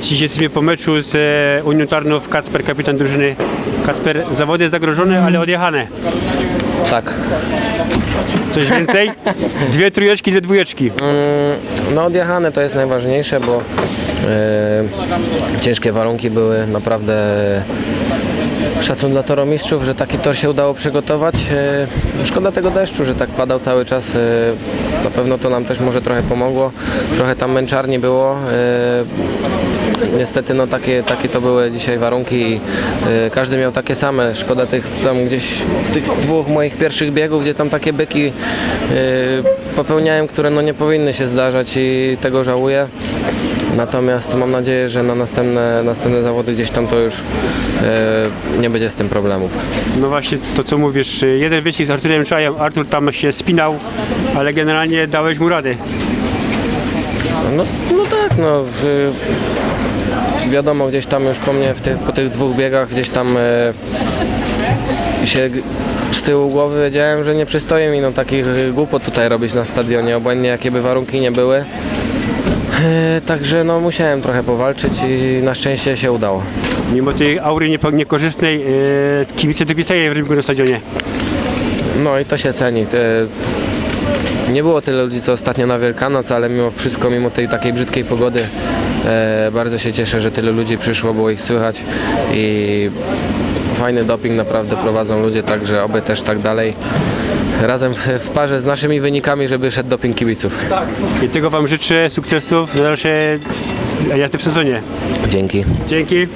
Dziś jesteśmy po meczu z e, Unią Tarnów. Kacper, kapitan drużyny. Kacper, zawody zagrożone, ale odjechane. Tak. Coś więcej? Dwie trójeczki, dwie dwójeczki. No odjechane to jest najważniejsze, bo e, ciężkie warunki były naprawdę szacun dla toromistrzów, że taki tor się udało przygotować. E, szkoda tego deszczu, że tak padał cały czas. E, na pewno to nam też może trochę pomogło. Trochę tam męczarni było. E, Niestety no takie, takie to były dzisiaj warunki i każdy miał takie same. Szkoda tych tam gdzieś tych dwóch moich pierwszych biegów, gdzie tam takie byki popełniałem, które no nie powinny się zdarzać i tego żałuję. Natomiast mam nadzieję, że na następne, następne zawody gdzieś tam to już e, nie będzie z tym problemów. No właśnie to co mówisz, jeden wyścig z Arturem Czajem. Artur tam się spinał, ale generalnie dałeś mu radę. No, no tak, no. W, wiadomo, gdzieś tam już po mnie tych, po tych dwóch biegach gdzieś tam e, się z tyłu głowy wiedziałem, że nie przystoję mi no, takich e, głupot tutaj robić na stadionie, obojętnie jakie by warunki nie były. E, także no musiałem trochę powalczyć i na szczęście się udało. Mimo tej aury niepo- niekorzystnej, e, kibice dopisają w rynku na stadionie. No i to się ceni. E, Nie było tyle ludzi co ostatnio na Wielkanoc, ale mimo wszystko, mimo tej takiej brzydkiej pogody, e, bardzo się cieszę, że tyle ludzi przyszło, było ich słychać i fajny doping naprawdę prowadzą ludzie, także oby też tak dalej. Razem w, w parze z naszymi wynikami, żeby szedł doping kibiców. I tego Wam życzę sukcesów w dalszej jazdy w sezonie. Dzięki. Dzięki.